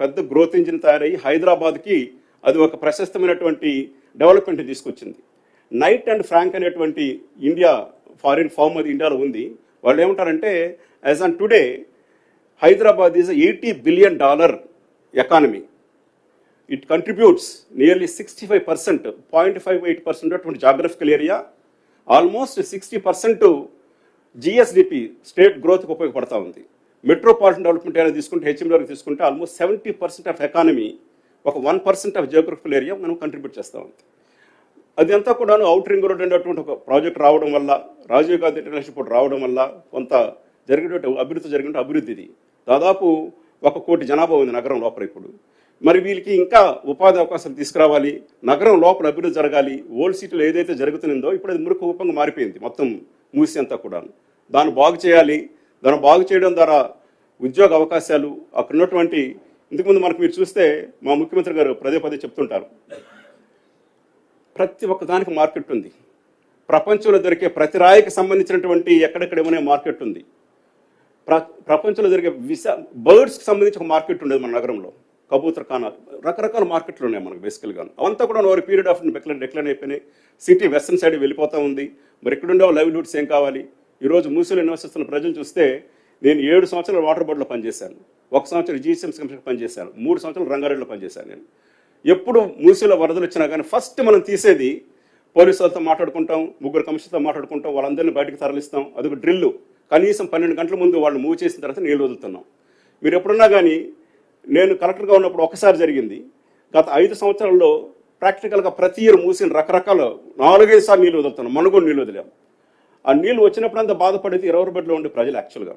పెద్ద growth engine తయారయ్యి హైదరాబాద్కి అది ఒక ప్రశస్తమైనటువంటి డెవలప్మెంట్ తీసుకొచ్చింది. నైట్ అండ్ ఫ్రాంక్ అనేటువంటి ఇండియా ఫారిన్ ఫార్మ్ అది ఇండియాలో ఉంది. వాళ్ళు ఏమంటారంటే as on today Hyderabad is eighty billion dollar economy it contributes nearly sixty five percent point five eight percent అటువంటి geographical area almost sixty percent GSDP state గ్రోత్కి ఉపయోగపడతా ఉంది. మెట్రోపాలిటన్ డెవలప్మెంట్ ఏరియా తీసుకుంటే హెచ్ఎం తీసుకుంటే almost seventy percent of economy ఒక one percent of geographical area మనం contribute చేస్తూ ఉంది అదంతా కూడాను అవుట్ రింగ్ రోడ్ అనేటువంటి ఒక ప్రాజెక్ట్ రావడం వల్ల రాజీవ్ గాంధీ ఇంటర్నేషనల్ పోర్ట్ రావడం వల్ల కొంత జరిగినటువంటి అభివృద్ధి జరిగిన అభివృద్ధి ఇది. దాదాపు ఒక కోటి జనాభా ఉంది నగరం లోపల ఇప్పుడు. మరి వీళ్ళకి ఇంకా ఉపాధి అవకాశాలు తీసుకురావాలి నగరం లోపల అభివృద్ధి జరగాలి ఓల్డ్ సిటీలో ఏదైతే జరుగుతుందో ఇప్పుడు అది మురుకు రూపంగా మారిపోయింది మొత్తం మూసి అంతా కూడా దాన్ని బాగు చేయాలి దాన్ని బాగు చేయడం ద్వారా ఉద్యోగ అవకాశాలు అక్కడ ఉన్నటువంటి ఇంతకుముందు మనకు మీరు చూస్తే మా ముఖ్యమంత్రి గారు పదే పదే చెప్తుంటారు. ప్రతి ఒక్క దానికి మార్కెట్ ఉంది. ప్రపంచంలో దొరికే ప్రతి రాయికి సంబంధించినటువంటి ఎక్కడెక్కడ ఏమైనా మార్కెట్ ఉంది. ప్ర ప్రపంచంలో జరిగే విశా బర్డ్స్కి సంబంధించి ఒక మార్కెట్ ఉండేది మన నగరంలో. కబూతర్ ఖానాలు రకరకాల మార్కెట్లు ఉన్నాయి మనకు బేసికల్గా అవంతా కూడా over period of decline decline అయిపోయినాయి. సిటీ వెస్ట్రన్ సైడ్ వెళ్ళిపోతూ ఉంది. మరి ఎక్కడుండే లైవ్లీహుడ్స్ ఏం కావాలి? ఈరోజు మూసీలో నివసిస్తున్న ప్రజలు చూస్తే నేను ఏడు సంవత్సరాలు వాటర్ బోర్డులో పనిచేశాను. ఒక సంవత్సరం జీసీఎంసీ కమిషన్ పనిచేశాను. మూడు సంవత్సరాలు రంగారెడ్డిలో పనిచేశాను నేను. ఎప్పుడు మూసీలో వరదలు వచ్చినా కానీ ఫస్ట్ మనం తీసేది పోలీసు వాళ్ళతో మాట్లాడుకుంటాం ముగ్గురు కమిషన్తో మాట్లాడుకుంటాం వాళ్ళందరినీ బయటకు తరలిస్తాం. అదొక డ్రిల్లు. కనీసం పన్నెండు గంటల ముందు వాళ్ళు మూవ్ చేసిన తర్వాత నీళ్ళు వదులుతున్నాం. మీరు ఎప్పుడున్నా కానీ నేను కలెక్టర్గా ఉన్నప్పుడు ఒకసారి జరిగింది. గత ఐదు సంవత్సరాల్లో ప్రాక్టికల్గా ప్రతి ఇయర్ మూసిన రకరకాల నాలుగైదు సార్లు నీళ్ళు వదులుతున్నాం. మనుగోడు నీళ్ళు వదిలాం. ఆ నీళ్ళు వచ్చినప్పుడంతా బాధపడేది ఇరవై బెడ్లో ఉండే ప్రజలు యాక్చువల్గా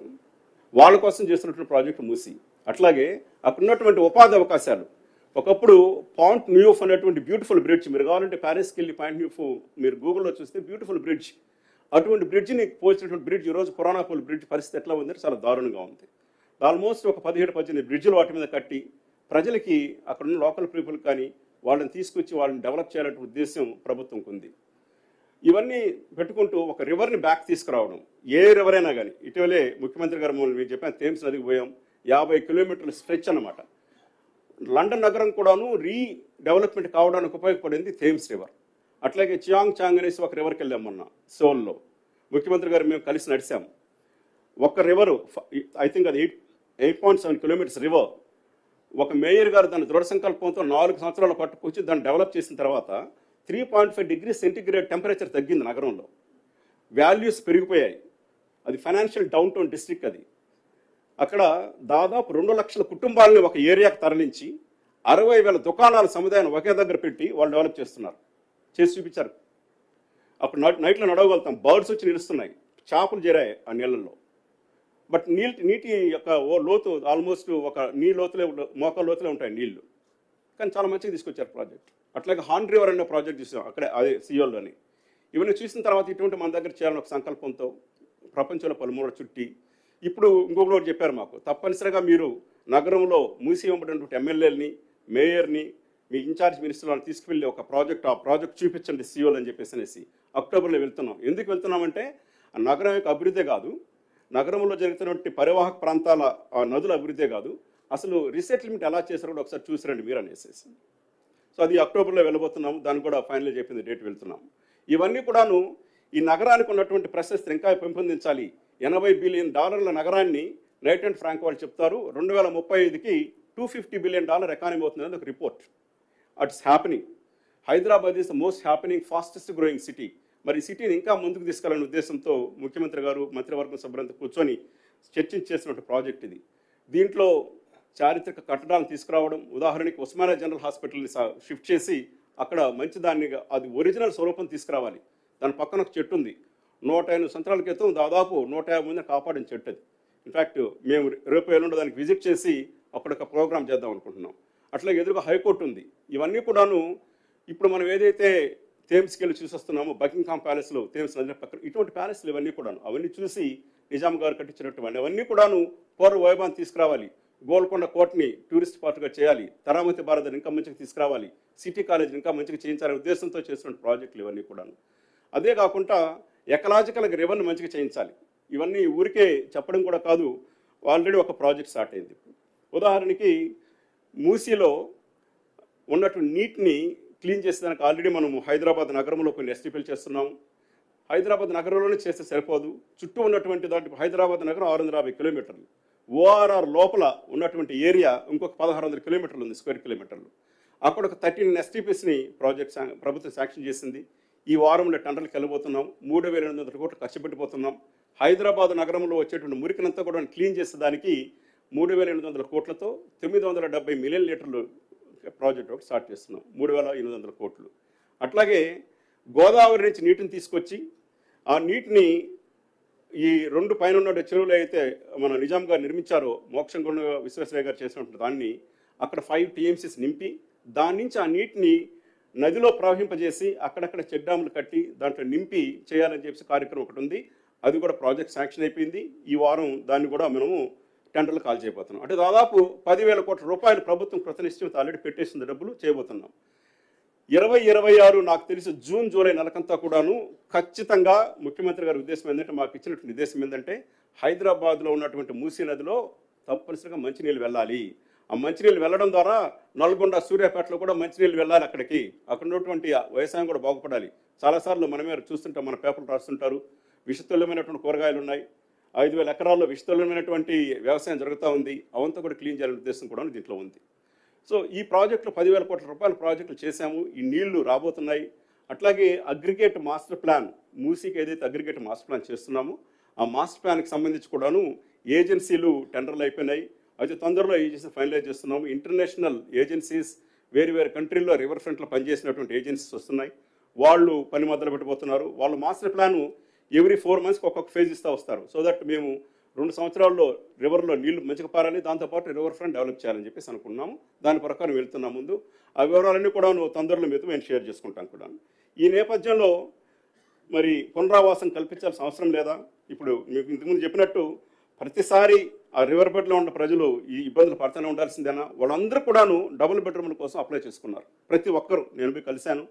వాళ్ళ కోసం చేస్తున్నటువంటి ప్రాజెక్టు మూసి. అట్లాగే అక్కడ ఉన్నటువంటి ఉపాధి అవకాశాలు. ఒకప్పుడు పాయింట్ న్యూఫ్ అనేటువంటి బ్యూటిఫుల్ బ్రిడ్జ్ మీరు కావాలంటే ప్యారిస్కి వెళ్ళి పాయింట్ న్యూఫ్ మీరు గూగుల్లో చూస్తే బ్యూటిఫుల్ బ్రిడ్జ్. అటువంటి బ్రిడ్జ్ని పోల్చినటువంటి బ్రిడ్జ్ ఈరోజు పురాణాపూల్ బ్రిడ్జ్ పరిస్థితి ఎట్లా ఉందంటే చాలా దారుణంగా ఉంది. ఆల్మోస్ట్ ఒక పదిహేడు పద్దెనిమిది బ్రిడ్జ్లు వాటి మీద కట్టి ప్రజలకి అక్కడ ఉన్న లోకల్ పీపుల్ కానీ వాళ్ళని తీసుకొచ్చి వాళ్ళని డెవలప్ చేయాలనే ఉద్దేశం ప్రభుత్వంకు ఉంది ఇవన్నీ పెట్టుకుంటూ ఒక రివర్ని బ్యాక్ తీసుకురావడం. ఏ రివర్ అయినా కానీ ఇటీవలే ముఖ్యమంత్రి గారు మమ్మల్ని మీరు చెప్పాను థేమ్స్ నదికి పోయాం. యాభై కిలోమీటర్ల స్ట్రెచ్ అనమాట లండన్ నగరం కూడాను రీ డెవలప్మెంట్ కావడానికి ఉపయోగపడింది థేమ్స్ రివర్ అట్లాగే చియాంగ్ చాంగ్ అనేసి ఒక రివర్కి వెళ్ళాం మొన్న సోల్లో ముఖ్యమంత్రి గారు మేము కలిసి నడిచాం. ఒక రివరు ఐ థింక్ అది eight eight point seven kilometers river ఒక మేయర్ గారు దాని దృఢ సంకల్పంతో నాలుగు సంవత్సరాలు పట్టుకొచ్చి దాన్ని డెవలప్ చేసిన తర్వాత three point five degree centigrade temperature తగ్గింది నగరంలో. వాల్యూస్ పెరిగిపోయాయి. అది ఫైనాన్షియల్ డౌన్ టౌన్ డిస్ట్రిక్ట్ అది. అక్కడ దాదాపు రెండు లక్షల కుటుంబాలని ఒక ఏరియాకి తరలించి అరవై వేల దుకాణాల సముదాయాన్ని ఒకే దగ్గర పెట్టి వాళ్ళు డెవలప్ చేస్తున్నారు. చేసి చూపించారు. అప్పుడు నైట్ నైట్లో నడవగలుగుతాం. బర్డ్స్ వచ్చి నిలుస్తున్నాయి. చేపలు చేరాయి ఆ నీళ్ళల్లో. బట్ నీటి నీటి యొక్క ఓ లోతు ఆల్మోస్ట్ ఒక నీ లోతులే మోకాల లోతులే ఉంటాయి నీళ్ళు. కానీ చాలా మంచిగా తీసుకొచ్చారు ప్రాజెక్ట్ అట్లాగే హాన్ రివర్ అనే ప్రాజెక్ట్ చూసాం అక్కడే అదే సియోల్లోని ఇవన్నీ చూసిన తర్వాత ఇటువంటి మన దగ్గర చేయాలని ఒక సంకల్పంతో ప్రపంచంలో పలుమూల చుట్టి ఇప్పుడు ఇంకొకటి ఒకటి చెప్పారు మాకు తప్పనిసరిగా మీరు నగరంలో మూసి ఇవ్వబడినటువంటి ఎమ్మెల్యేలని మేయర్ని మీ ఇన్ఛార్జ్ మినిస్టర్లను తీసుకువెళ్ళి ఒక ప్రాజెక్ట్ ఆ ప్రాజెక్ట్ చూపించండి సీఓలు అని చెప్పేసి అనేసి అక్టోబర్లో వెళ్తున్నాం. ఎందుకు వెళ్తున్నామంటే ఆ నగరం యొక్క అభివృద్ధి కాదు నగరంలో జరుగుతున్నటువంటి పరివాహక ప్రాంతాల ఆ నదుల అభివృద్ధి కాదు అసలు రీసెటిల్మెంట్ ఎలా చేశారో కూడా ఒకసారి చూసిరండి మీరు అనేసి సో అది అక్టోబర్లో వెళ్ళబోతున్నాం దాన్ని కూడా ఫైనల్ చెప్పింది డేట్ వెళ్తున్నాం ఇవన్నీ కూడాను ఈ నగరానికి ఉన్నటువంటి ప్రశస్తి ఇంకా పెంపొందించాలి. ఎనభై బిలియన్ డాలర్ల నగరాన్ని నైట్ అండ్ ఫ్రాంక్ వాళ్ళు చెప్తారు. రెండు వేల ముప్పై ఐదుకి two fifty billion dollar economy అవుతుంది ఒక report it's happening Hyderabad is the most happening fastest growing city మరి సిటీని ఇంకా ముందుకు తీసుకెళ్ళాలనే ఉద్దేశంతో ముఖ్యమంత్రి గారు మంత్రివర్గం సభ్యులంతా కూర్చొని చర్చించేసినటువంటి ప్రాజెక్ట్ ఇది. దీంట్లో చారిత్రక కట్టడాలను తీసుకురావడం ఉదాహరణకి ఉస్మానియా జనరల్ హాస్పిటల్ని షిఫ్ట్ చేసి అక్కడ మంచి దాన్ని అది ఒరిజినల్ స్వరూపం తీసుకురావాలి. దాని పక్కన ఒక చెట్టు ఉంది. నూట ఎనిమిది సంవత్సరాల క్రితం దాదాపు నూట యాభై మందిని కాపాడిన చెట్టు అది. ఇన్ఫ్యాక్ట్ మేము రేపు ఎల్లుండి దానికి విజిట్ చేసి అక్కడ ఒక ప్రోగ్రామ్ చేద్దాం అనుకుంటున్నాం. అట్లాగే ఎదురుగా హైకోర్టు ఉంది. ఇవన్నీ కూడాను ఇప్పుడు మనం ఏదైతే థేమ్స్కి వెళ్ళి చూసొస్తున్నామో బకింగ్హామ్ ప్యాలెస్లో థేమ్స్ నది పక్కన ఇటువంటి ప్యాలెస్లు ఇవన్నీ కూడాను అవన్నీ చూసి నిజాం గారు కట్టించినటువంటి అవన్నీ కూడాను పూర్వ వైభవాన్ని తీసుకురావాలి. గోల్కొండ కోటని టూరిస్ట్ స్పాట్గా చేయాలి. తరామతి భారత్ ఇంకా మంచిగా తీసుకురావాలి. సిటీ కాలేజ్ ఇంకా మంచిగా చేయించాలనే ఉద్దేశంతో చేస్తున్న ప్రాజెక్టులు ఇవన్నీ కూడా అదే కాకుండా ఎకలాజికల్ రివర్ని మంచిగా చేయించాలి. ఇవన్నీ ఊరికే చెప్పడం కూడా కాదు ఆల్రెడీ ఒక ప్రాజెక్ట్ స్టార్ట్ అయింది. ఉదాహరణకి మూసీలో ఉన్నటువంటి నీటిని క్లీన్ చేసేదానికి ఆల్రెడీ మనం హైదరాబాద్ నగరంలో కొన్ని ఎస్టీపీలు చేస్తున్నాం. హైదరాబాద్ నగరంలోనే చేస్తే సరిపోదు. చుట్టూ ఉన్నటువంటి దాంట్లో హైదరాబాద్ నగరం ఆరు వందల యాభై కిలోమీటర్లు. ఓఆర్ఆర్ లోపల ఉన్నటువంటి ఏరియా ఇంకొక పదహారు వందల కిలోమీటర్లు ఉంది స్క్వేర్ కిలోమీటర్లు. అక్కడ ఒక థర్టీన్ ఎస్టీపీస్ని ప్రాజెక్ట్ ప్రభుత్వం శాంక్షన్ చేసింది. ఈ వారంలో టెండర్లకు వెళ్ళబోతున్నాం. మూడు వేల ఎనిమిది వందల కోట్లు ఖర్చు పెట్టిపోతున్నాం హైదరాబాద్ నగరంలో వచ్చేటువంటి మురికినంతా కూడా క్లీన్ చేసేదానికి మూడు వేల ఎనిమిది వందల కోట్లతో తొమ్మిది వందల డెబ్బై మిలియన్ లీటర్లు ప్రాజెక్ట్ ఒకటి స్టార్ట్ చేస్తున్నాం. మూడు వేల ఎనిమిది వందల కోట్లు. అట్లాగే గోదావరి నుంచి నీటిని తీసుకొచ్చి ఆ నీటిని ఈ రెండు పైన ఉన్న చెరువులు అయితే మన నిజాం గారు నిర్మించారో మోక్షంగుండ విశ్వేశ్వరయ్య గారు చేసినటువంటి దాన్ని అక్కడ ఫైవ్ టీఎంసీస్ నింపి దాని నుంచి ఆ నీటిని నదిలో ప్రవహింపజేసి అక్కడక్కడ చెక్ డ్యాములు కట్టి దాంట్లో నింపి చేయాలని చెప్పేసి కార్యక్రమం ఒకటి ఉంది. అది కూడా ప్రాజెక్ట్ శాంక్షన్ అయిపోయింది. ఈ వారం దాన్ని కూడా మనము టెండర్లు కాల్ చేయబోతున్నాం. అంటే దాదాపు పదివేల కోట్ల రూపాయలు ప్రభుత్వం కృతనిశ్చయం ఆల్రెడీ పెట్టేసిన డబ్బులు చేయబోతున్నాం. ఇరవై ఇరవై ఆరు నాకు తెలిసి జూన్ జూలై నెలకంతా కూడాను ఖచ్చితంగా ముఖ్యమంత్రి గారి ఉద్దేశం ఏంటంటే మాకు ఇచ్చినటువంటి ఉద్దేశం ఏంటంటే హైదరాబాద్లో ఉన్నటువంటి మూసీ నదిలో తప్పనిసరిగా మంచినీళ్ళు వెళ్ళాలి. ఆ మంచినీళ్ళు వెళ్ళడం ద్వారా నల్గొండ సూర్యాపేటలో కూడా మంచినీళ్ళు వెళ్ళాలి అక్కడికి. అక్కడ ఉన్నటువంటి వ్యవసాయం కూడా బాగుపడాలి. చాలాసార్లు మనమే చూస్తుంటాం మన పేపర్లు రాస్తుంటారు. విషతుల్యమైనటువంటి కూరగాయలు ఉన్నాయి. ఐదు వేల ఎకరాల్లో విషతుల్యమైనటువంటి వ్యవసాయం జరుగుతూ ఉంది. అవంతా కూడా క్లీన్ చేయాలనే ఉద్దేశం కూడా దీంట్లో ఉంది. సో ఈ ప్రాజెక్టులు పదివేల కోట్ల రూపాయల ప్రాజెక్టులు చేశాము. ఈ నీళ్ళు రాబోతున్నాయి. అట్లాగే అగ్రిగేట్ మాస్టర్ ప్లాన్ మూసీకి ఏదైతే అగ్రిగేట్ మాస్టర్ ప్లాన్ చేస్తున్నామో ఆ మాస్టర్ ప్లాన్కి సంబంధించి కూడాను ఏజెన్సీలు టెండర్లు అయిపోయినాయి. అయితే తొందరలో ఏజెన్సీ ఫైనలైజ్ చేస్తున్నాము. ఇంటర్నేషనల్ ఏజెన్సీస్ వేరు వేరు కంట్రీల్లో రివర్ ఫ్రంట్లో పనిచేసినటువంటి ఏజెన్సీస్ వస్తున్నాయి. వాళ్ళు పని మొదలు పెట్టబోతున్నారు వాళ్ళు మాస్టర్ ప్లాన్ ఎవ్రీ ఫోర్ మంత్స్కి ఒక్కొక్క ఫేజ్ ఇస్తూ వస్తారు. సో దట్ మేము రెండు సంవత్సరాల్లో రివర్లో నీళ్ళు మంచిగా పారాలి దాంతోపాటు రివర్ ఫ్రంట్ డెవలప్ చేయాలని చెప్పేసి అనుకున్నాము. దాని ప్రకారం వెళ్తున్నా ముందు ఆ వివరాలన్నీ కూడా తొందరలో మీతో మేము షేర్ చేసుకుంటాం కూడా. ఈ నేపథ్యంలో మరి పునరావాసం కల్పించాల్సిన అవసరం లేదా? ఇప్పుడు మీకు ఇంతకుముందు చెప్పినట్టు ప్రతిసారి ఆ రివర్ బెడ్లో ఉన్న ప్రజలు ఈ ఇబ్బందులు పడుతూనే ఉండాల్సిందేనా? వాళ్ళందరూ కూడాను డబుల్ బెడ్రూమ్ల కోసం అప్లై చేసుకున్నారు. ప్రతి ఒక్కరు. నేను పోయి కలిశాను.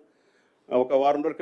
ఒక వారం రోజుల